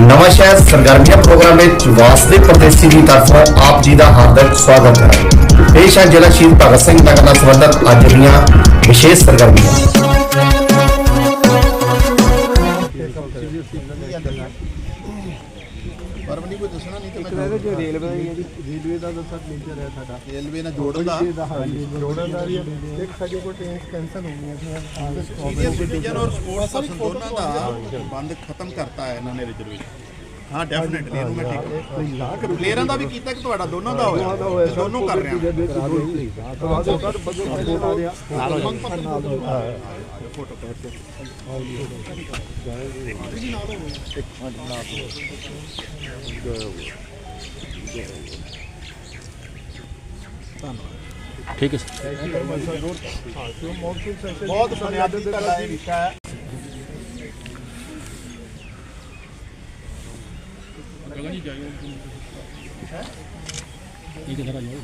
ਨਵਾਂ ਸ਼ਹਿਰ ਸਰਗਰਮੀਆਂ ਪ੍ਰੋਗਰਾਮ ਵਿੱਚ ਵਾਸਦੇ ਪ੍ਰਦੇਸ਼ੀ ਦੀ ਤਰਫੋਂ ਆਪ ਜੀ ਦਾ ਹਾਰਦਿਕ ਸਵਾਗਤ ਹੈ। ਪੇਸ਼ ਹੈ ਜ਼ਿਲ੍ਹਾ ਸ਼ਹੀਦ ਭਗਤ ਸਿੰਘ ਨਗਰ ਨਾਲ ਸੰਬੰਧਿਤ ਅੱਜ ਦੀਆਂ ਵਿਸ਼ੇਸ਼ ਸਰਗਰਮੀਆਂ। ਪਰ ਵੀ ਕੋਈ ਦੱਸਣਾ ਨਹੀਂ ਤੇ ਮੈਂ ਰੇਲਵੇ ਦਾ ਹੀ ਹੈ ਜੀ। ਰੇਲਵੇ ਦਾ ਦੱਸਾ ਨੇਚਰ ਹੈ ਸਾਡਾ। ਰੇਲਵੇ ਨਾਲ ਜੋੜਨ ਦਾ ਇਹਦਾ ਹਾਂਜੀ ਜੋੜਨ ਦਾ ਵੀ। ਇੱਕ ਸਾਡੇ ਕੋਲ ਟ੍ਰੇਨਸ ਕੈਂਸਲ ਹੋ ਗਈਆਂ ਸੀ। ਸੀਨੀਅਰ ਸਿਟੀਜ਼ਨ ਔਰ ਸਪੋਰਟਸ ਪਰਸਨ ਦੋਨਾਂ ਦਾ ਬੰਦ ਖਤਮ ਕਰਤਾ ਹੈ ਇਹਨਾਂ ਨੇ ਰਿਜ਼ਰਵੇਸ਼ਨ ਹਾਂ ਡੈਫੀਨਿਟਲੀ ਇਹਨੂੰ ਮੈਂ ਠੀਕ ਪਲੇਅਰਾਂ ਦਾ ਵੀ ਕੀਤਾ ਕਿ ਤੁਹਾਡਾ ਦੋਨਾਂ ਦਾ ਹੋਇਆ? ਤੇ ਦੋਨੋਂ ਕਰ ਰਹੇ ਹਾਂ। ਠੀਕ ਹੈ ਸਰ। ਬਹੁਤ ਬੁਨਿਆਦੀ ਤੁਹਾਡਾ ਇਹ ਵਿਸ਼ਾ ਹੈ। ਠੀਕ ਹੈ ਸਰ ਆ ਜਾਓ।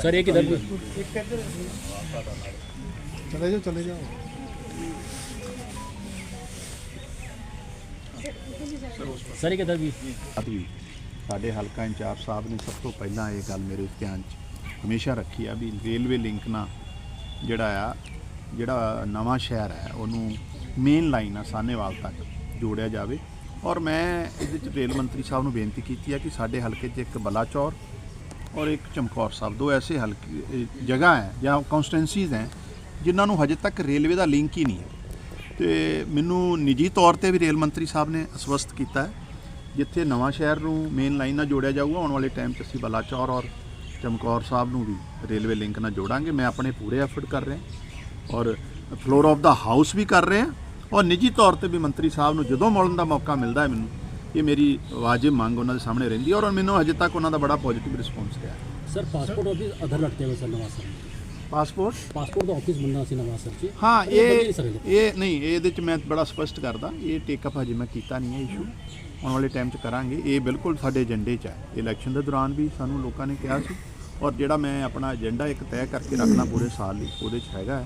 ਸਰ ਇਹ ਕਿਧਰ? ਚਲੇ ਜਾਓ ਚਲੇ ਜਾਓ। ਸਰ ਇਹ ਵੀ। ਵੀ ਸਾਡੇ ਹਲਕਾ ਇੰਚਾਰਜ ਸਾਹਿਬ ਨੇ ਸਭ ਤੋਂ ਪਹਿਲਾਂ ਇਹ ਗੱਲ ਮੇਰੇ ਧਿਆਨ 'ਚ ਹਮੇਸ਼ਾ ਰੱਖੀ ਆ ਵੀ ਰੇਲਵੇ ਲਿੰਕ ਨਾਲ ਜਿਹੜਾ ਆ, ਜਿਹੜਾ ਨਵਾਂ ਸ਼ਹਿਰ ਹੈ, ਉਹਨੂੰ ਮੇਨ ਲਾਈਨ ਆ ਸਾਨੇਵਾਲ ਤੱਕ ਜੋੜਿਆ ਜਾਵੇ। ਔਰ ਮੈਂ ਇਹਦੇ 'ਚ ਰੇਲ ਮੰਤਰੀ ਸਾਹਿਬ ਨੂੰ ਬੇਨਤੀ ਕੀਤੀ ਹੈ ਕਿ ਸਾਡੇ ਹਲਕੇ 'ਚ ਇੱਕ ਬਲਾਚੌਰ ਔਰ ਇੱਕ ਚਮਕੌਰ ਸਾਹਿਬ, ਦੋ ਐਸੇ ਹਲਕੇ ਜਗ੍ਹਾ ਹੈ ਜਾਂ ਕਨਸਟੈਂਸੀਜ਼ ਹੈ ਜਿਨ੍ਹਾਂ ਨੂੰ ਹਜੇ ਤੱਕ ਰੇਲਵੇ ਦਾ ਲਿੰਕ ਹੀ ਨਹੀਂ ਹੈ। ਤੇ ਮੈਨੂੰ ਨਿੱਜੀ ਤੌਰ ਤੇ ਵੀ ਰੇਲ ਮੰਤਰੀ ਸਾਹਿਬ ਨੇ ਅਸਵਸਤ ਕੀਤਾ ਹੈ, ਜਿੱਥੇ ਨਵਾਂ ਸ਼ਹਿਰ ਨੂੰ ਮੇਨ ਲਾਈਨ ਨਾਲ ਜੋੜਿਆ ਜਾਊਗਾ, ਆਉਣ ਵਾਲੇ ਟਾਈਮ 'ਚ ਅਸੀਂ ਬਲਾਚੌਰ ਔਰ ਚਮਕੌਰ ਸਾਹਿਬ ਨੂੰ ਵੀ ਰੇਲਵੇ ਲਿੰਕ ਨਾਲ ਜੋੜਾਂਗੇ। ਮੈਂ ਆਪਣੇ ਪੂਰੇ ਐਫਰਟ ਕਰ ਰਿਹਾ ਔਰ ਫਲੋਰ ਆਫ ਦਾ ਹਾਊਸ ਵੀ ਕਰ ਰਿਹਾ ਔਰ ਨਿੱਜੀ ਤੌਰ ਤੇ ਵੀ ਮੰਤਰੀ ਸਾਹਿਬ ਨੂੰ ਜਦੋਂ ਮਿਲਣ ਦਾ ਮੌਕਾ ਮਿਲਦਾ ਹੈ ਮੈਨੂੰ, ਇਹ ਮੇਰੀ ਵਾਜਿਬ ਮੰਗ ਉਹਨਾਂ ਦੇ ਸਾਹਮਣੇ ਰਹਿੰਦੀ ਹੈ ਔਰ ਮੈਨੂੰ ਹਜੇ ਤੱਕ ਉਹਨਾਂ ਦਾ ਬੜਾ ਪੋਜ਼ਿਟਿਵ ਰਿਸਪੌਂਸ ਰਿਹਾ ਸਰ ਪਾਸਪੋਰਟ ਆਫਿਸ ਅਧਰ ਲਟਕੇ ਹੋਏ ਸਰ ਨਵਾਂ ਸਰ। ਪਾਸਪੋਰਟ ਪਾਸਪੋਰਟ ਦਾ ਆਫਿਸ ਬਣਨਾ ਸੀ ਨਵਾਂ ਸਰ ਜੀ। ਹਾਂ ਇਹ ਇਹ। ਨਹੀਂ ਇਹਦੇ ਚ ਮੈਂ ਬੜਾ ਸਪਸ਼ਟ ਕਰਦਾ ਇਹ ਟੇਕ ਅਪ ਹਜੇ ਮੈਂ ਕੀਤਾ ਨਹੀਂ ਹੈ ਇਸ਼ੂ ਆਉਣ ਵਾਲੇ ਟਾਈਮ ਚ ਕਰਾਂਗੇ। ਇਹ ਬਿਲਕੁਲ ਸਾਡੇ ਏਜੰਡੇ ਚ ਹੈ। ਇਲੈਕਸ਼ਨ ਦੇ ਦੌਰਾਨ ਵੀ ਸਾਨੂੰ ਲੋਕਾਂ ਨੇ ਕਿਹਾ ਸੀ। ਔਰ ਜਿਹੜਾ ਮੈਂ ਆਪਣਾ ਏਜੰਡਾ ਇੱਕ ਤੈਅ ਕਰਕੇ ਰੱਖਣਾ ਪੂਰੇ ਸਾਲ ਲਈ ਉਹਦੇ ਚ ਹੈਗਾ।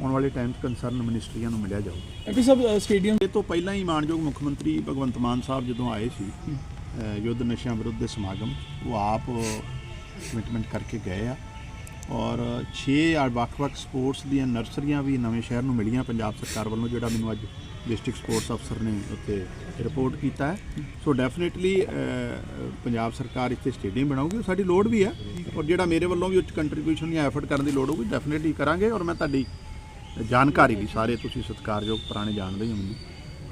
ਆਉਣ ਵਾਲੇ ਟਾਈਮ ਚ ਕੰਸਰਨ ਮਿਨਿਸਟਰੀਆਂ ਨੂੰ ਮਿਲਿਆ ਜਾਊਗਾ। ਐਪੀ ਸਾਹਿਬ ਸਟੇਡੀਅਮ ਇਹ ਤੋਂ ਪਹਿਲਾਂ ਹੀ ਮਾਨਯੋਗ ਮੁੱਖ ਮੰਤਰੀ ਭਗਵੰਤ ਮਾਨ ਸਾਹਿਬ ਜਦੋਂ ਆਏ ਸੀ ਯੁੱਧ ਨਸ਼ਿਆਂ ਵਿਰੁੱਧ ਦੇ ਸਮਾਗਮ ਉਹ ਆਪ ਕਮਿਟਮੈਂਟ ਕਰਕੇ ਗਏ ਆ। ਔਰ 6 ਵੱਖ-ਵੱਖ ਸਪੋਰਟਸ ਦੀਆਂ ਨਰਸਰੀਆਂ ਵੀ ਨਵੇਂ ਸ਼ਹਿਰ ਨੂੰ ਮਿਲੀਆਂ ਪੰਜਾਬ ਸਰਕਾਰ ਵੱਲੋਂ, ਜਿਹੜਾ ਮੈਨੂੰ ਅੱਜ ਡਿਸਟ੍ਰਿਕਟ ਸਪੋਰਟਸ ਅਫਸਰ ਨੇ ਉੱਥੇ ਰਿਪੋਰਟ ਕੀਤਾ ਹੈ। ਸੋ ਡੈਫੀਨਿਟਲੀ ਪੰਜਾਬ ਸਰਕਾਰ ਇੱਥੇ ਸਟੇਡੀਅਮ ਬਣਾਉਗੀ ਉਹ ਸਾਡੀ ਲੋੜ ਵੀ ਹੈ ਔਰ ਜਿਹੜਾ ਮੇਰੇ ਵੱਲੋਂ ਵੀ ਉੱਚ ਕੰਟਰੀਬਿਊਸ਼ਨ ਜਾਂ ਐਫਰਟ ਕਰਨ ਦੀ ਲੋੜ ਹੋਊਗੀ ਡੈਫੀਨਿਟਲੀ ਕਰਾਂਗੇ ਔਰ ਮੈਂ ਤੁਹਾਡੀ ਜਾਣਕਾਰੀ ਵੀ ਸਾਰੇ ਤੁਸੀਂ ਸਤਿਕਾਰਯੋਗ ਪੁਰਾਣੇ ਜਾਣਦੇ ਹੀ ਹੋ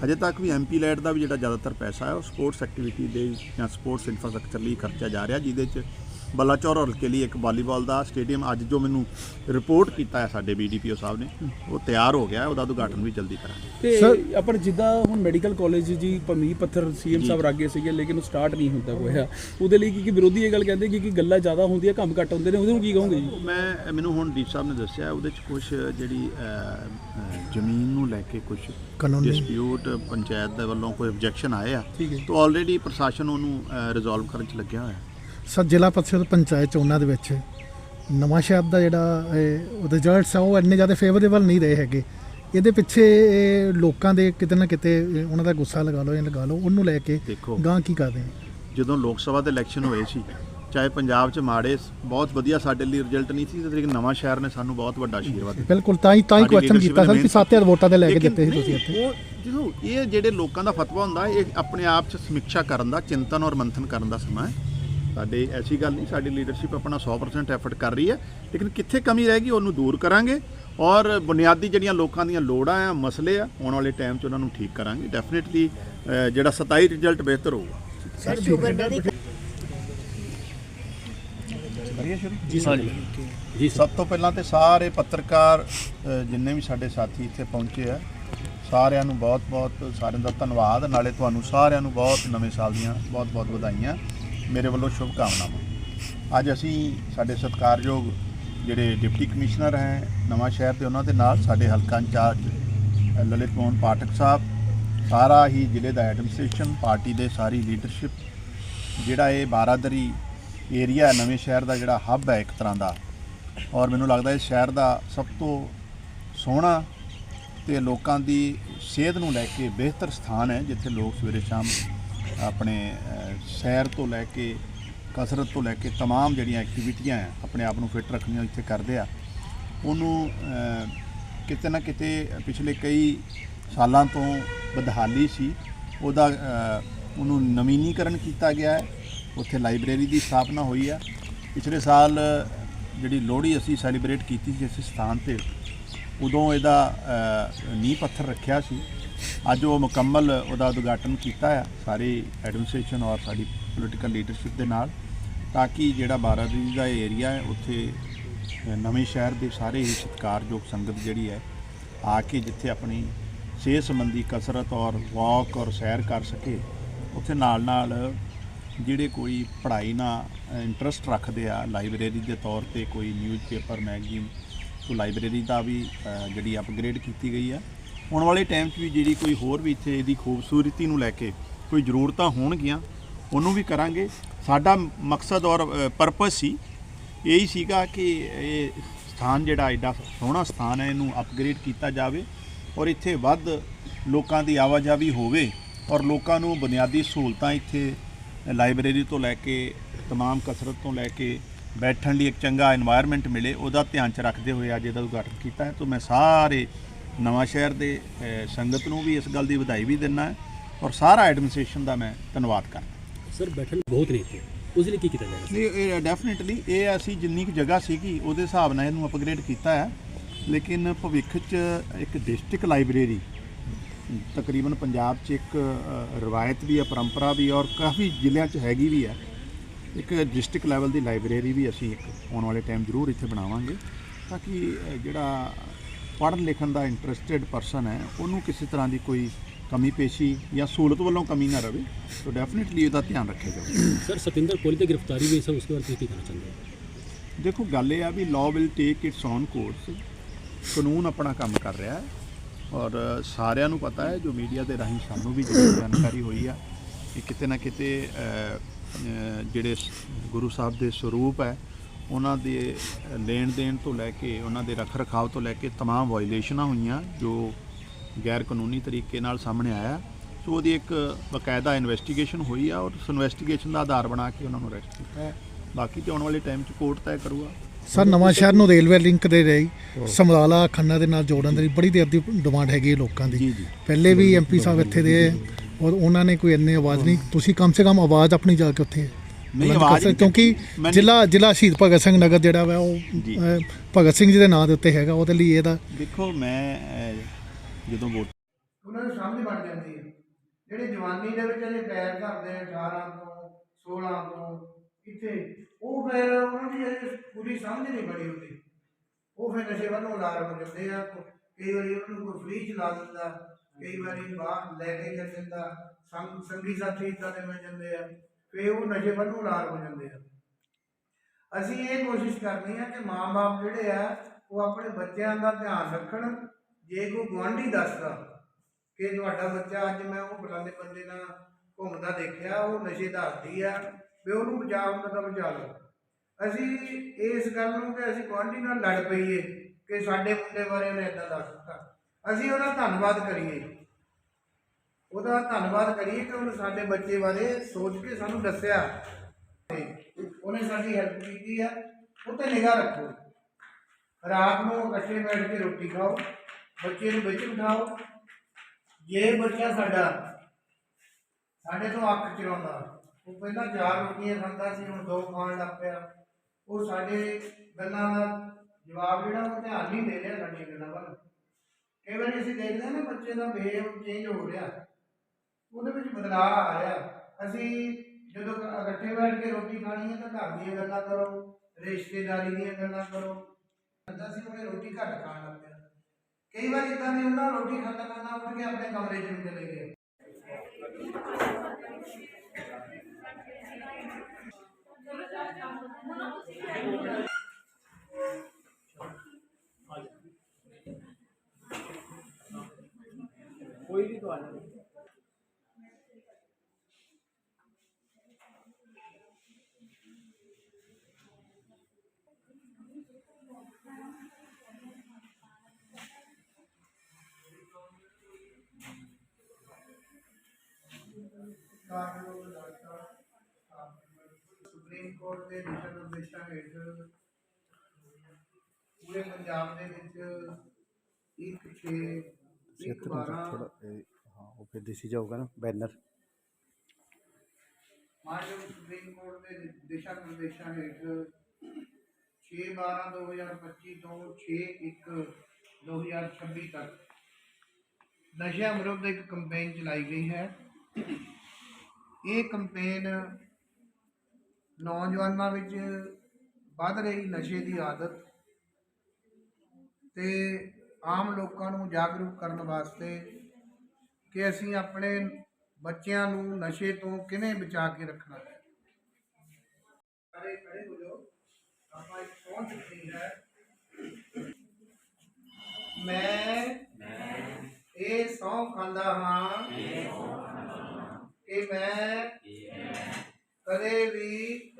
ਹਜੇ ਤੱਕ ਵੀ ਐਮਪੀ ਲੈਟ ਦਾ ਵੀ ਜਿਹੜਾ ਜ਼ਿਆਦਾਤਰ ਪੈਸਾ ਹੈ, ਉਹ ਸਪੋਰਟਸ ਐਕਟੀਵਿਟੀ ਦੇ ਜਾਂ ਸਪੋਰਟਸ ਇਨਫਰਾਸਟ੍ਰਕਚਰ ਲਈ ਖਰਚਿਆ ਜਾ ਰਿਹਾ, ਜਿਹਦੇ 'ਚ ਬਲਾਚੌਰ ਹਲਕੇ ਲਈ ਇੱਕ ਵਾਲੀਬਾਲ ਦਾ ਸਟੇਡੀਅਮ ਅੱਜ ਜੋ ਮੈਨੂੰ ਰਿਪੋਰਟ ਕੀਤਾ ਹੈ ਸਾਡੇ ਬੀਡੀਪੀਓ ਸਾਹਿਬ ਨੇ ਉਹ ਤਿਆਰ ਹੋ ਗਿਆ ਹੈ, ਉਹਦਾ ਉਦਘਾਟਨ ਵੀ ਜਲਦੀ ਕਰਾਂਗੇ। ਤੇ ਆਪਾਂ ਜਿੱਦਾਂ ਹੁਣ ਮੈਡੀਕਲ ਕਾਲਜ ਜੀ ਭਮੀ ਪੱਥਰ ਸੀਐਮ ਸਾਹਿਬ ਰਾਗੇ ਸੀਗੇ ਲੇਕਿਨ ਉਹ ਸਟਾਰਟ ਨਹੀਂ ਹੁੰਦਾ ਹੋਇਆ। ਉਹਦੇ ਲਈ ਕੀ ਕੀ ਵਿਰੋਧੀ ਇਹ ਗੱਲ ਕਹਿੰਦੇ ਕਿ ਕਿ ਗੱਲਾਂ ਜ਼ਿਆਦਾ ਹੁੰਦੀਆਂ ਕੰਮ ਘੱਟ ਹੁੰਦੇ ਨੇ ਉਹਦੇ ਨੂੰ ਕੀ ਕਹੋਗੇ ਜੀ? ਮੈਂ ਮੈਨੂੰ ਹੁਣ ਡੀਪ ਸਾਹਿਬ ਨੇ ਦੱਸਿਆ ਉਹਦੇ 'ਚ ਕੁਝ ਜਿਹੜੀ ਅਹ, ਅਹ, ਜ਼ਮੀਨ ਨੂੰ ਲੈ ਕੇ ਕੁਝ ਕਾਨੂੰਨੀ- ਡਿਸਪਿਊਟ ਪੰਚਾਇਤ ਦੇ ਵੱਲੋਂ ਕੋਈ ਆਬਜੈਕਸ਼ਨ ਆਏ ਆ ਠੀਕ ਹੈ। ਤਾਂ ਆਲਰੇਡੀ ਪ੍ਰਸ਼ਾਸਨ ਉਹਨੂੰ ਰਿਜ਼ੋਲਵ ਕਰਨ 'ਚ ਲੱਗਿਆ ਹੋਇਆ। ਹੈ ਸਰ ਜ਼ਿਲ੍ਹਾ ਪਰਿਸ਼ਦ ਪੰਚਾਇਤ ਚੋਣਾਂ ਦੇ ਵਿੱਚ ਨਵਾਂ ਸ਼ਹਿਰ ਦਾ ਜਿਹੜਾ ਰਿਜ਼ਲਟਸ ਆ ਉਹ ਇੰਨੇ ਜ਼ਿਆਦਾ ਫੇਵਰੇਬਲ ਨਹੀਂ ਰਹੇ ਹੈਗੇ। ਇਹਦੇ ਪਿੱਛੇ ਲੋਕਾਂ ਦੇ ਕਿਤੇ ਨਾ ਕਿਤੇ ਉਹਨਾਂ ਦਾ ਗੁੱਸਾ ਲਗਾ ਲਓ ਜਾਂ ਲਗਾ ਲਓ ਉਹਨੂੰ ਲੈ ਕੇ ਗਾਂ ਕੀ ਕਰਦੇ ਜਦੋਂ ਲੋਕ ਸਭਾ ਦੇ ਇਲੈਕਸ਼ਨ ਹੋਏ ਸੀ ਚਾਹੇ ਪੰਜਾਬ 'ਚ ਮਾੜੇ ਬਹੁਤ ਵਧੀਆ ਸਾਡੇ ਲਈ ਰਿਜ਼ਲਟ ਨਹੀਂ ਸੀ ਤੇ ਨਵਾਂ ਸ਼ਹਿਰ ਨੇ ਸਾਨੂੰ ਬਹੁਤ ਵੱਡਾ ਆਸ਼ੀਰਵਾਦ ਦਿੱਤਾ। ਬਿਲਕੁਲ ਤਾਂ ਹੀ ਤਾਂ ਹੀ ਕੁਐਸਚਨ ਕੀਤਾ ਸਰ ਕਿ 7000 ਵੋਟਾਂ ਦੇ ਲੈ ਕੇ ਦਿੱਤੇ ਸੀ ਤੁਸੀਂ ਇੱਥੇ। ਜਦੋਂ ਇਹ ਜਿਹੜੇ ਲੋਕਾਂ ਦਾ ਫਤਵਾ ਹੁੰਦਾ ਇਹ ਆਪਣੇ ਆਪ 'ਚ ਸਮੀਖਿਆ ਕਰਨ ਦਾ ਚਿੰਤਨ ਔਰ ਮੰਥਨ ਕਰਨ ਦਾ ਸਮਾਂ ਹੈ। ਸਾਡੇ ਐਸੀ ਗੱਲ ਨਹੀਂ ਸਾਡੀ ਲੀਡਰਸ਼ਿਪ ਆਪਣਾ 100% ਐਫਰਟ ਕਰ ਰਹੀ ਹੈ ਲੇਕਿਨ ਕਿੱਥੇ ਕਮੀ ਰਹਿ ਗਈ ਉਹਨੂੰ ਦੂਰ ਕਰਾਂਗੇ ਔਰ ਬੁਨਿਆਦੀ ਜਿਹੜੀਆਂ ਲੋਕਾਂ ਦੀਆਂ ਲੋੜਾਂ ਆ ਮਸਲੇ ਆ ਆਉਣ ਵਾਲੇ ਟਾਈਮ 'ਚ ਉਹਨਾਂ ਨੂੰ ਠੀਕ ਕਰਾਂਗੇ। ਡੈਫੀਨਿਟਲੀ ਜਿਹੜਾ 27 ਰਿਜ਼ਲਟ ਬਿਹਤਰ ਹੋਊਗਾ। ਜੀ ਸਰ। ਜੀ ਸਰ ਸਭ ਤੋਂ ਪਹਿਲਾਂ ਤੇ ਸਾਰੇ ਪੱਤਰਕਾਰ ਜਿੰਨੇ ਵੀ ਸਾਡੇ ਸਾਥੀ ਇੱਥੇ ਪਹੁੰਚੇ ਆ ਸਾਰਿਆਂ ਨੂੰ ਬਹੁਤ-ਬਹੁਤ ਸਾਰਿਆਂ ਦਾ ਧੰਨਵਾਦ। ਨਾਲੇ ਤੁਹਾਨੂੰ ਸਾਰਿਆਂ ਨੂੰ ਬਹੁਤ ਨਵੇਂ ਸਾਲ ਦੀਆਂ ਬਹੁਤ-ਬਹੁਤ ਵਧਾਈਆਂ। ਮੇਰੇ ਵੱਲੋਂ ਸ਼ੁਭ ਕਾਮਨਾਵਾਂ ਅੱਜ ਅਸੀਂ ਸਾਡੇ ਸਤਿਕਾਰਯੋਗ ਜਿਹੜੇ ਡਿਪਟੀ ਕਮਿਸ਼ਨਰ ਹੈ ਨਵਾਂ ਸ਼ਹਿਰ ਦੇ, ਉਹਨਾਂ ਦੇ ਨਾਲ ਸਾਡੇ ਹਲਕਾ ਇੰਚਾਰਜ ਲਲਿਤ ਮੋਹਨ ਪਾਠਕ ਸਾਹਿਬ, ਸਾਰਾ ਹੀ ਜ਼ਿਲ੍ਹੇ ਦਾ ਐਡਮਿਨਿਸਟ੍ਰੇਸ਼ਨ, ਪਾਰਟੀ ਦੇ ਸਾਰੀ ਲੀਡਰਸ਼ਿਪ, ਜਿਹੜਾ ਇਹ ਬਾਰਾਦਰੀ ਏਰੀਆ ਨਵੇਂ ਸ਼ਹਿਰ ਦਾ ਜਿਹੜਾ ਹੱਬ ਹੈ ਇੱਕ ਤਰ੍ਹਾਂ ਦਾ। ਔਰ ਮੈਨੂੰ ਲੱਗਦਾ ਇਸ ਸ਼ਹਿਰ ਦਾ ਸਭ ਤੋਂ ਸੋਹਣਾ ਤੇ ਲੋਕਾਂ ਦੀ ਸਿਹਤ ਨੂੰ ਲੈ ਕੇ ਬਿਹਤਰ ਸਥਾਨ ਹੈ, ਜਿੱਥੇ ਲੋਕ ਸਵੇਰੇ ਸ਼ਾਮ ਆਪਣੇ ਅ, ਸੈਰ ਤੋਂ ਲੈ ਕੇ ਕਸਰਤ ਤੋਂ ਲੈ ਕੇ तमाम ਜਿਹੜੀਆਂ ਐਕਟੀਵਿਟੀਆਂ ਹੈ ਆਪਣੇ ਆਪ ਨੂੰ ਫਿੱਟ ਰੱਖਣੀਆਂ ਇੱਥੇ ਕਰਦੇ ਆ ਉਹਨੂੰ ਅ, ਕਿਤੇ ਨਾ ਕਿਤੇ ਪਿਛਲੇ ਕਈ ਸਾਲਾਂ ਤੋਂ ਬਦਹਾਲੀ ਸੀ ਉਹਦਾ ਅ, ਉਹਨੂੰ ਨਵੀਨੀਕਰਨ ਕੀਤਾ ਗਿਆ ਹੈ ਉੱਥੇ ਲਾਇਬ੍ਰੇਰੀ ਦੀ ਸਥਾਪਨਾ ਹੋਈ ਆ ਪਿਛਲੇ ਸਾਲ ਜਿਹੜੀ ਲੋਹੜੀ ਅਸੀਂ ਸੈਲੀਬ੍ਰੇਟ ਕੀਤੀ ਸੀ ਇਸ ਸਥਾਨ ਤੇ ਉਦੋਂ ਇਹਦਾ ਅ, ਨੀਂਹ ਪੱਥਰ ਰੱਖਿਆ ਸੀ ਅੱਜ ਉਹ ਮੁਕੰਮਲ ਉਹਦਾ ਉਦਘਾਟਨ ਕੀਤਾ ਆ, ਸਾਰੀ ਐਡਮਿਨਿਸਟ੍ਰੇਸ਼ਨ ਔਰ ਸਾਡੀ ਪੋਲੀਟੀਕਲ ਲੀਡਰਸ਼ਿਪ ਦੇ ਨਾਲ, ਤਾਂ ਕਿ ਜਿਹੜਾ ਬਾਰਾਦਰੀ ਦਾ ਏਰੀਆ ਹੈ, ਉੱਥੇ ਨਵੇਂ ਸ਼ਹਿਰ ਦੇ ਸਾਰੇ ਹੀ ਸਤਿਕਾਰਯੋਗ ਸੰਗਤ ਜਿਹੜੀ ਹੈ, ਆ ਕੇ ਜਿੱਥੇ ਆਪਣੀ ਸਿਹਤ ਸੰਬੰਧੀ ਕਸਰਤ ਔਰ ਵਾਕ ਔਰ ਸੈਰ ਕਰ ਸਕੇ, ਉੱਥੇ ਨਾਲ ਨਾਲ ਜਿਹੜੇ ਕੋਈ ਪੜ੍ਹਾਈ ਨਾਲ ਇੰਟਰਸਟ ਰੱਖਦੇ ਆ, ਲਾਇਬ੍ਰੇਰੀ ਦੇ ਤੌਰ ਤੇ ਕੋਈ ਨਿਊਜ਼ਪੇਪਰ ਮੈਗਜ਼ੀਨ ਤੋਂ ਲਾਇਬ੍ਰੇਰੀ ਦਾ ਵੀ ਜਿਹੜੀ ਅਪਗ੍ਰੇਡ ਕੀਤੀ ਗਈ ਆ ਆਉਣ ਵਾਲੇ ਟਾਈਮ 'ਚ ਵੀ ਜਿਹੜੀ ਕੋਈ ਹੋਰ ਵੀ ਇੱਥੇ ਇਹਦੀ ਖੂਬਸੂਰਤੀ ਨੂੰ ਲੈ ਕੇ ਕੋਈ ਜ਼ਰੂਰਤਾਂ ਹੋਣਗੀਆਂ, ਉਹਨੂੰ ਵੀ ਕਰਾਂਗੇ। ਸਾਡਾ ਮਕਸਦ ਔਰ ਪਰਪਸ ਸੀ ਇਹ ਹੀ ਸੀਗਾ ਕਿ ਇਹ ਸਥਾਨ ਜਿਹੜਾ ਐਡਾ ਸੋਹਣਾ ਸਥਾਨ ਹੈ, ਇਹਨੂੰ ਅਪਗ੍ਰੇਡ ਕੀਤਾ ਜਾਵੇ ਔਰ ਇੱਥੇ ਵੱਧ ਲੋਕਾਂ ਦੀ ਆਵਾਜਾਈ ਹੋਵੇ ਔਰ ਲੋਕਾਂ ਨੂੰ ਬੁਨਿਆਦੀ ਸਹੂਲਤਾਂ ਇੱਥੇ ਲਾਇਬ੍ਰੇਰੀ ਤੋਂ ਲੈ ਕੇ तमाम ਕਸਰਤ ਤੋਂ ਲੈ ਕੇ ਬੈਠਣ ਲਈ ਇੱਕ ਚੰਗਾ এনवायरमेंट ਮਿਲੇ, ਉਹਦਾ ਧਿਆਨ ਚ ਰੱਖਦੇ ਹੋਏ ਅੱਜ ਇਹਦਾ ਉਦਘਾਟਨ ਕੀਤਾ ਹੈ। ਤੋਂ ਮੈਂ ਸਾਰੇ ਨਵਾਂ ਸ਼ਹਿਰ ਦੇ ਸੰਗਤ ਨੂੰ ਵੀ ਇਸ ਗੱਲ ਦੀ ਵਧਾਈ ਵੀ ਹੈ ਔਰ ਸਾਰਾ ਐਡਮਿਨਿਸਟ੍ਰੇਸ਼ਨ ਦਾ ਮੈਂ ਧੰਨਵਾਦ ਕਰਦਾ ਸਰ ਬੈਠਣ ਬਹੁਤ ਨਹੀਂ थे ਉਸ ਲਈ ਕੀ ਕੀਤਾ ਜਾਏਗਾ? ਨਹੀਂ ਇਹ ਡੈਫੀਨਿਟਲੀ ਇਹ ਅਸੀਂ ਜਿੰਨੀ ਕੁ ਜਗ੍ਹਾ ਸੀਗੀ ਉਹਦੇ ਹਿਸਾਬ ਨਾਲ ਇਹਨੂੰ ਅਪਗ੍ਰੇਡ ਕੀਤਾ ਹੈ। ਲੇਕਿਨ ਭਵਿੱਖ 'ਚ ਇੱਕ ਡਿਸਟ੍ਰਿਕਟ ਲਾਇਬ੍ਰੇਰੀ ਤਕਰੀਬਨ ਪੰਜਾਬ 'ਚ ਇੱਕ ਰਵਾਇਤ ਵੀ ਹੈ ਪਰੰਪਰਾ ਵੀ ਔਰ ਕਾਫੀ ਜ਼ਿਲ੍ਹਿਆਂ 'ਚ ਹੈਗੀ ਵੀ ਹੈ। ਇੱਕ ਡਿਸਟ੍ਰਿਕਟ ਲੈਵਲ ਦੀ ਲਾਇਬ੍ਰੇਰੀ ਵੀ ਅਸੀਂ ਇੱਕ ਆਉਣ ਵਾਲੇ ਟਾਈਮ ਜ਼ਰੂਰ ਇੱਥੇ ਬਣਾਵਾਂਗੇ। ਤਾਂ ਕਿ ਜਿਹੜਾ ਪੜ੍ਹਨ ਲਿਖਣ ਦਾ ਇੰਟਰਸਟਿਡ ਪਰਸਨ ਹੈ ਉਹਨੂੰ ਕਿਸੇ ਤਰ੍ਹਾਂ ਦੀ ਕੋਈ ਕਮੀ ਪੇਸ਼ੀ ਜਾਂ ਸਹੂਲਤ ਵੱਲੋਂ ਕਮੀ ਨਾ ਰਵੇ ਤਾਂ ਡੈਫੀਨਿਟਲੀ ਇਹਦਾ ਧਿਆਨ ਰੱਖਿਆ ਜਾਊਗਾ ਸਰ ਸਤਿੰਦਰ ਕੋਹਲੀ ਦੀ ਗ੍ਰਿਫਤਾਰੀ ਵੀ ਸਰ ਉਸਕੇ ਬਾਰੇ ਤੁਸੀਂ ਕੀ ਕਹਿਣਾ ਚਾਹੁੰਦੇ ਹੋ? ਦੇਖੋ ਗੱਲ ਇਹ ਆ ਵੀ law will take its own course ਕਾਨੂੰਨ ਆਪਣਾ ਕੰਮ ਕਰ ਰਿਹਾ ਹੈ ਔਰ ਸਾਰਿਆਂ ਨੂੰ ਪਤਾ ਹੈ ਜੋ ਮੀਡੀਆ ਦੇ ਰਾਹੀਂ ਸਾਨੂੰ ਵੀ ਜਿਹੜੀ ਜਾਣਕਾਰੀ ਹੋਈ ਆ ਕਿ ਕਿਤੇ ਨਾ ਕਿਤੇ ਜਿਹੜੇ ਗੁਰੂ ਸਾਹਿਬ ਦੇ ਸਰੂਪ ਹੈ ਉਹਨਾਂ ਦੇ ਲੈਣ ਦੇਣ ਤੋਂ ਲੈ ਕੇ ਉਹਨਾਂ ਦੇ ਰੱਖ ਰਖਾਵ ਤੋਂ ਲੈ ਕੇ तमाम ਵਾਇਲੇਸ਼ਨਾਂ ਹੋਈਆਂ ਜੋ ਗੈਰ ਕਾਨੂੰਨੀ ਤਰੀਕੇ ਨਾਲ ਸਾਹਮਣੇ ਆਇਆ ਸੋ ਉਹਦੀ ਇੱਕ ਬਕਾਇਦਾ ਇਨਵੈਸਟੀਗੇਸ਼ਨ ਹੋਈ ਆ ਔਰ ਉਸ ਇਨਵੈਸਟੀਗੇਸ਼ਨ ਦਾ ਆਧਾਰ ਬਣਾ ਕੇ ਉਹਨਾਂ ਨੂੰ ਅਰੈਸਟ ਕੀਤਾ ਹੈ ਬਾਕੀ ਤੇ ਆਉਣ ਵਾਲੇ ਟਾਈਮ 'ਚ ਕੋਰਟ ਤੈਅ ਕਰੂਗਾ ਸਰ ਨਵਾਂ ਸ਼ਹਿਰ ਨੂੰ ਰੇਲਵੇ ਲਿੰਕ ਦੇ ਰਹੀ ਸਮਰਾਲਾ ਖੰਨਾ ਦੇ ਨਾਲ ਜੋੜਨ ਦੀ ਬੜੀ ਦੇਰ ਦੀ ਡਿਮਾਂਡ ਹੈਗੀ ਹੈ ਲੋਕਾਂ ਦੀ ਜੀ ਜੀ ਪਹਿਲੇ ਵੀ ਐਮਪੀ ਸਾਹਿਬ ਇੱਥੇ ਦੇ ਔਰ ਉਹਨਾਂ ਨੇ ਕੋਈ ਇੰਨੀ ਆਵਾਜ਼ ਨਹੀਂ ਤੁਸੀਂ ਕਮ ਸੇ ਕਮ ਆਵਾਜ਼ ਆਪਣੀ ਜਾ ਕੇ ਉੱਥੇ ਨਹੀਂ ਆਵਾਜ਼ ਕਿਉਂਕਿ ਜ਼ਿਲ੍ਹਾ ਜ਼ਿਲ੍ਹਾ ਸ਼ਹੀਦ ਭਗਤ ਸਿੰਘ ਨਗਰ ਜਿਹੜਾ ਵਾ ਉਹ ਭਗਤ ਸਿੰਘ ਜੀ ਦੇ ਨਾਂ ਦੇ ਉੱਤੇ ਹੈਗਾ ਉਹਦੇ ਲਈ ਇਹਦਾ ਦੇਖੋ ਮੈਂ ਜਦੋਂ ਵੋਟ ਉਹਨਾਂ ਨੂੰ ਸਮਝ ਬਣ ਜਾਂਦੀ ਹੈ। ਜਿਹੜੇ ਜਵਾਨੀ ਦੇ ਵਿੱਚ ਅਜੇ ਪੈਰ ਧਰਦੇ ਆ 18 ਤੋਂ 16 ਤੋਂ ਇੱਥੇ ਉਹ ਫਿਰ ਉਹਨਾਂ ਦੀ ਅਜੇ ਪੂਰੀ ਸਮਝ ਨਹੀਂ ਬਣੀ ਹੁੰਦੀ। ਉਹ ਫਿਰ ਨਸ਼ੇ ਵੱਲੋਂ ਲਾਰ ਹੋ ਜਾਂਦੇ ਆ। ਕਈ ਵਾਰੀ ਉਹਨਾਂ ਨੂੰ ਕੋਈ ਫ੍ਰੀ ਚਲਾ ਦਿੰਦਾ। ਕਈ ਵਾਰੀ ਬਾਹਰ ਲੈ ਕੇ ਚੱਲ ਜਾਂਦਾ। ਸੰਗ ਸੰਗੀ ਸਾਥੀ ਇਦਾਂ ਦੇ ਮਿਲ ਜਾਂਦੇ ਆ। ਫਿਰ ਉਹ ਨਸ਼ੇ ਵੱਲ ਨੂੰ ਲਾਰ ਹੋ ਜਾਂਦੇ ਆ। ਅਸੀਂ ਇਹ ਕੋਸ਼ਿਸ਼ ਕਰਨੀ ਆ ਕਿ ਮਾਂ-ਬਾਪ ਜਿਹੜੇ ਆ, ਉਹ ਆਪਣੇ ਬੱਚਿਆਂ ਦਾ ਧਿਆਨ ਰੱਖਣ। ਜੇ ਕੋਈ ਗੁਆਂਢੀ ਦੱਸਦਾ ਕਿ ਤੁਹਾਡਾ ਬੱਚਾ ਅੱਜ ਮੈਂ ਉਹ ਫਲਾਣੇ ਬੰਦੇ ਨਾਲ ਘੁੰਮਦਾ ਦੇਖਿਆ, ਉਹ ਨਸ਼ੇ ਦਾ ਆਦੀ ਆ, ਵੀ ਉਹਨੂੰ ਬਚਾਅ ਹੁੰਦਾ ਤਾਂ ਬਚਾ ਲਓ। ਅਸੀਂ ਇਸ ਗੱਲ ਨੂੰ ਕਿ ਅਸੀਂ ਗੁਆਂਢੀ ਨਾਲ ਲੜ ਪਈਏ ਕਿ ਸਾਡੇ ਮੁੰਡੇ ਬਾਰੇ ਉਹਨੇ ਇਦਾਂ ਦੱਸ ਦਿੱਤਾ। ਅਸੀਂ ਉਹਦਾ ਧੰਨਵਾਦ ਕਰੀਏ। ਉਹਦਾ ਧੰਨਵਾਦ ਕਰੀਏ ਕਿ ਉਹਨੇ ਸਾਡੇ ਬੱਚੇ ਬਾਰੇ ਸੋਚ ਕੇ ਸਾਨੂੰ ਦੱਸਿਆ। ਤੇ ਉਹਨੇ ਸਾਡੀ ਹੈਲਪ ਕੀਤੀ ਆ। ਉੱਤੇ ਨਿਗਾਹ ਰੱਖੋ। ਰਾਤ ਨੂੰ ਇਕੱਠੇ ਬੈਠ ਕੇ ਰੋਟੀ ਖਾਓ। ਬੱਚੇ ਨੂੰ ਵਿੱਚ ਬਿਠਾਓ। ਜੇ ਬੱਚਾ ਸਾਡਾ, ਸਾਡੇ ਤੋਂ ਅੱਖ ਚਰਾਉਂਦਾ ਉਹ ਪਹਿਲਾਂ ਚਾਰ ਰੋਟੀਆਂ ਖਾਂਦਾ ਸੀ, ਹੁਣ ਦੋ ਖਾਣ ਲੱਗ ਪਿਆ। ਉਹ ਸਾਡੇ ਗੱਲਾਂ ਦਾ ਜਵਾਬ ਜਿਹੜਾ ਉਹ ਧਿਆਨ ਨਹੀਂ ਦੇ ਰਿਹਾ ਸਾਡੀਆਂ ਗੱਲਾਂ ਵੱਲ। ਕਈ ਵਾਰੀ ਅਸੀਂ ਦੇਖਦੇ ਹਾਂ ਨਾ ਬੱਚੇ ਦਾ ਬਿਹੇਵ ਚੇਂਜ ਹੋ ਰਿਹਾ। बदलाव आ रहा असी जो इकट्ठे बैठ के रोटी खानी है तो घर दल रिश्तेदारी दल रोटी घट खान लग कई बार इदा रोटी खाना खाना अपने कमरे चुन गए कोई भी तो ਸੁਪਰੀਮ ਕੋਰਟ ਦੇ ਦਿਸ਼ਾ ਨਿਰਦੇਸ਼ਾਂ ਹੇਠ ਪੂਰੇ ਪੰਜਾਬ ਦੇ ਵਿੱਚ ਇੱਕ 6 ਇੱਕ 12 ਹਾਂ ਉਹ ਫਿਰ ਦਿਸੀ ਜਾਊਗਾ ਨਾ ਬੈਨਰ ਮਾਨਯੋਗ ਸੁਪਰੀਮ ਕੋਰਟ ਦੇ ਦਿ- ਦਿਸ਼ਾ ਨਿਰਦੇਸ਼ਾਂ ਹੇਠ 6/12/2025 ਤੋਂ 6/1/2026 ਤੱਕ ਨਸ਼ਿਆਂ ਵਿਰੁੱਧ ਇੱਕ ਕੰਪੇਨ ਚਲਾਈ ਗਈ ਹੈ ਇਹ ਕੰਪੇਨ ਨੌਜਵਾਨਾਂ ਵਿੱਚ ਵੱਧ ਰਹੀ ਨਸ਼ੇ ਦੀ ਆਦਤ ਤੇ ਆਮ ਲੋਕਾਂ ਨੂੰ ਜਾਗਰੂਕ ਕਰਨ ਵਾਸਤੇ ਕਿ ਅਸੀਂ ਆਪਣੇ ਬੱਚਿਆਂ ਨੂੰ ਨਸ਼ੇ ਤੋਂ ਕਿਵੇਂ ਬਚਾ ਕੇ ਰੱਖਣਾ ਹੈ। ਸਾਰੇ ਖੜੇ ਹੋ ਜਾਓ। ਆਪਾਂ ਇੱਕ ਪਹੁੰਚ ਚੁੱਕੀ ਹੈ। ਮੈਂ ਇਹ ਸਹੁੰ ਖਾਂਦਾ ਹਾਂ। ਕਿ ਮੈਂ ਕਦੇ ਵੀ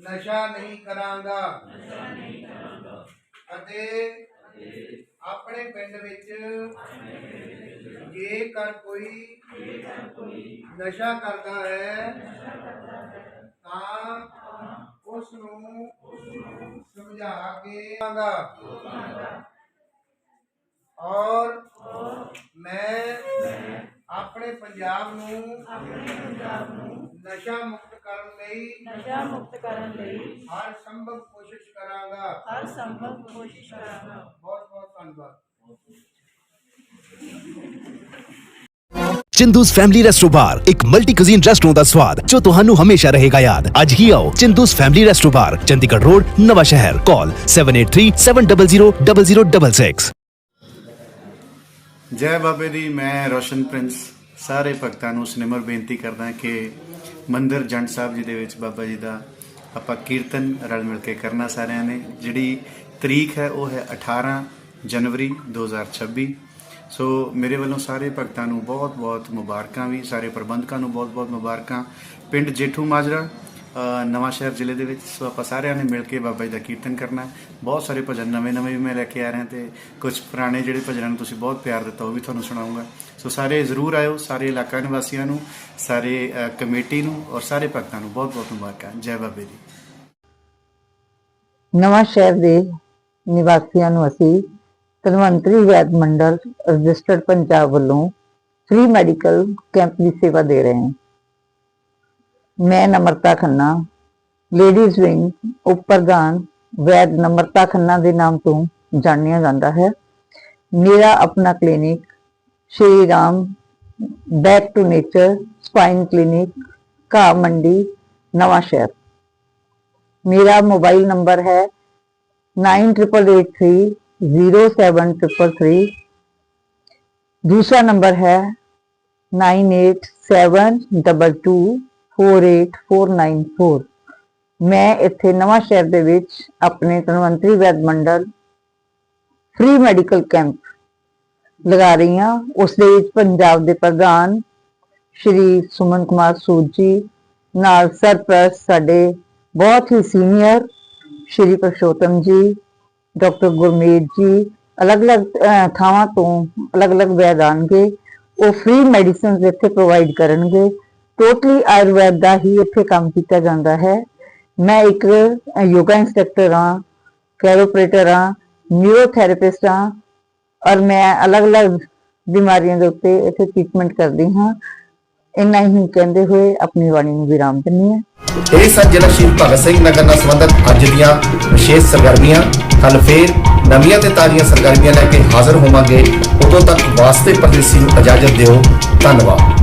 ਨਸ਼ਾ ਨਹੀਂ ਕਰਾਂਗਾ ਅਤੇ ਆਪਣੇ ਪਿੰਡ ਵਿੱਚ ਜੇਕਰ ਕੋਈ ਨਸ਼ਾ ਕਰਦਾ ਹੈ ਤਾਂ ਉਸ ਨੂੰ ਸਮਝਾ ਕੇ ਆਂਗਾ ਔਰ ਮੈਂ ਆਪਣੇ ਪੰਜਾਬ ਨੂੰ ਨਸ਼ਾ ਮੁਕਤ ਕਰਨ ਲਈ ਨਸ਼ਾ ਮੁਕਤ ਕਰਨ ਲਈ ਹਰ ਸੰਭਵ ਕੋਸ਼ਿਸ਼ ਕਰਾਂਗਾ। ਹਰ ਸੰਭਵ ਕੋਸ਼ਿਸ਼ ਕਰਾਂਗਾ। ਬਹੁਤ ਬਹੁਤ ਧੰਨਵਾਦ। ਚਿੰਦੂਸ ਫੈਮਿਲੀ ਰੈਸਟੋ ਬਾਰ ਇੱਕ ਮਲਟੀ ਕੁਜ਼ੀਨ ਰੈਸਟੋਰੈਂਟ ਦਾ ਸਵਾਦ ਜੋ ਤੁਹਾਨੂੰ ਹਮੇਸ਼ਾ ਰਹੇਗਾ ਯਾਦ। ਅੱਜ ਹੀ ਆਓ Chindu's family resto bar Chandigarh road Nawanshahr. Call 7837000066 ਜੈ ਬਾਬੇ ਦੀ, ਮੈਂ ਰੋਸ਼ਨ ਪ੍ਰਿੰਸ। ਸਾਰੇ ਭਗਤਾਂ ਨੂੰ ਸਨਿਮਰ ਬੇਨਤੀ ਕਰਦਾ ਕਿ ਮੰਦਰ ਜੰਡ ਸਾਹਿਬ ਜੀ ਦੇ ਵਿੱਚ ਬਾਬਾ ਜੀ ਦਾ ਆਪਾਂ ਕੀਰਤਨ ਰਲ ਮਿਲ ਕੇ ਕਰਨਾ ਸਾਰਿਆਂ ਨੇ। ਜਿਹੜੀ ਤਰੀਕ ਹੈ, ਉਹ ਹੈ 18 ਜਨਵਰੀ 2026 ਸੋ ਮੇਰੇ ਵੱਲੋਂ ਸਾਰੇ ਭਗਤਾਂ ਨੂੰ ਬਹੁਤ-ਬਹੁਤ ਮੁਬਾਰਕਾਂ ਵੀ, ਸਾਰੇ ਪ੍ਰਬੰਧਕਾਂ ਨੂੰ ਬਹੁਤ-ਬਹੁਤ ਮੁਬਾਰਕਾਂ। ਪਿੰਡ ਜੇਠੂ ਮਾਜਰਾ ਨਵਾਂ ਸ਼ਹਿਰ ਜ਼ਿਲ੍ਹੇ ਦੇ ਵਿੱਚ, ਸੋ ਆਪਾਂ ਸਾਰਿਆਂ ਨੇ ਮਿਲ ਕੇ ਬਾਬਾ ਜੀ ਦਾ ਕੀਰਤਨ ਕਰਨਾ ਬਹੁਤ ਸਾਰੇ ਭਜਨ ਨਵੇਂ-ਨਵੇਂ ਵੀ ਮੈਂ ਲੈ ਕੇ ਆ ਰਿਹਾ ਤੇ ਕੁਝ ਪੁਰਾਣੇ ਜਿਹੜੇ ਭਜਨਾਂ ਨੂੰ ਤੁਸੀਂ ਬਹੁਤ ਪਿਆਰ ਦਿੱਤਾ, ਉਹ ਵੀ ਤੁਹਾਨੂੰ ਸੁਣਾਉਂਗਾ। ਸੋ ਸਾਰੇ ਜ਼ਰੂਰ ਆਇਓ, ਸਾਰੇ ਇਲਾਕਾ ਨਿਵਾਸੀਆਂ ਨੂੰ, ਸਾਰੇ ਕਮੇਟੀ ਨੂੰ ਔਰ ਸਾਰੇ ਭਗਤਾਂ ਨੂੰ ਬਹੁਤ-ਬਹੁਤ ਮੁਬਾਰਕਾਂ। ਜੈ ਬਾਬੇ ਦੀ। ਨਵਾਂ ਸ਼ਹਿਰ ਦੇ ਨਿਵਾਸੀਆਂ ਨੂੰ ਅਸੀਂ ਧਨਵੰਤਰੀ ਵੈਦ ਮੰਡਲ ਰਜਿਸਟਰਡ ਪੰਜਾਬ ਵੱਲੋਂ ਫ੍ਰੀ ਮੈਡੀਕਲ ਕੈਂਪ ਦੀ ਸੇਵਾ ਦੇ ਰਹੇ ਹਾਂ। ਮੈਂ ਨਮਰਤਾ ਖੰਨਾ ਲੇਡੀਜ਼ ਵਿੰਗ ਉਪ ਪ੍ਰਧਾਨ ਵੈਦ ਨਮਰਤਾ ਖੰਨਾ ਦੇ ਨਾਮ ਤੋਂ ਜਾਣਿਆ ਜਾਂਦਾ ਹੈ ਮੇਰਾ ਆਪਣਾ clinic Shri Ram back to nature spine clinic Ghah Mandi Nawan Shahr मेरा मोबाइल नंबर है nine triple eight three zero seven triple three दूसरा नंबर है nine eight seven double two 48494 ਮੈਂ ਇੱਥੇ ਨਵਾਂ ਸ਼ਹਿਰ ਦੇ ਵਿੱਚ ਆਪਣੇ ਤਨਵੰਤਰੀ ਵੈਦ ਮੰਡਲ ਫ੍ਰੀ ਮੈਡੀਕਲ ਕੈਂਪ ਲਗਾ ਰਹੀ ਹਾਂ ਉਸ ਦੇ ਵਿੱਚ ਪੰਜਾਬ ਦੇ ਪ੍ਰਧਾਨ ਸ਼੍ਰੀ ਸੁਮਨ ਕੁਮਾਰ ਸੂਦ ਜੀ ਨਾਲ ਸਰਪ੍ਰਸ ਸਾਡੇ ਬਹੁਤ ਹੀ ਸੀਨੀਅਰ ਸ਼੍ਰੀ ਪ੍ਰਸ਼ੋਤਮ ਜੀ ਡਾਕਟਰ ਗੁਰਮੀਤ ਜੀ ਅਲੱਗ-ਅਲੱਗ ਥਾਵਾਂ ਤੋਂ ਅਲੱਗ-ਅਲੱਗ ਵੈਦ ਆਣਗੇ ਉਹ ਫ੍ਰੀ ਮੈਡੀਸਿਨਸ ਇੱਥੇ ਪ੍ਰੋਵਾਈਡ ਕਰਨਗੇ ਟੋਟਲੀ ਆਯੁਰਵੈਦ ਦਾ ਹੀ ਇੱਥੇ ਕੰਮ ਕੀਤਾ ਜਾਂਦਾ ਹੈ। ਮੈਂ ਇੱਕ ਯੋਗਾ ਇੰਸਟ੍ਰਕਟਰ ਹਾਂ ਕੈਰੋਪ੍ਰੇਟਰ ਹਾਂ ਨਿਊਰੋਥੈਰੇਪਿਸਟ ਹਾਂ ਔਰ ਮੈਂ ਅਲੱਗ-ਅਲੱਗ ਬਿਮਾਰੀਆਂ ਦੇ ਉੱਤੇ ਇੱਥੇ ਟ੍ਰੀਟਮੈਂਟ ਕਰਦੀ ਹਾਂ। ਇੰਨਾ ਹੀ ਕਹਿੰਦੇ ਹੋਏ ਆਪਣੀ ਬਾਣੀ ਨੂੰ ਵਿਰਾਮ ਦਿੰਦੀ ਹਾਂ। ਇਹ ਸਨ ਜ਼ਿਲ੍ਹਾ ਸ਼ਹੀਦ ਭਗਤ ਸਿੰਘ ਨਗਰ ਨਾਲ ਸੰਬੰਧਿਤ ਅੱਜ ਦੀਆਂ ਵਿਸ਼ੇਸ਼ ਸਰਗਰਮੀਆਂ ਕੱਲ ਫੇਰ ਨਵੀਆਂ ਤੇ ਤਾਜ਼ੀਆਂ ਸਰਗਰਮੀਆਂ ਲੈ ਕੇ ਹਾਜ਼ਰ ਹੋਵਾਂਗੇ। ਉਦੋਂ ਤੱਕ ਵਾਸਤੇ ਪਰਦੇਸੀ ਨੂੰ ਇਜਾਜ਼ਤ ਦਿਓ। ਧੰਨਵਾਦ।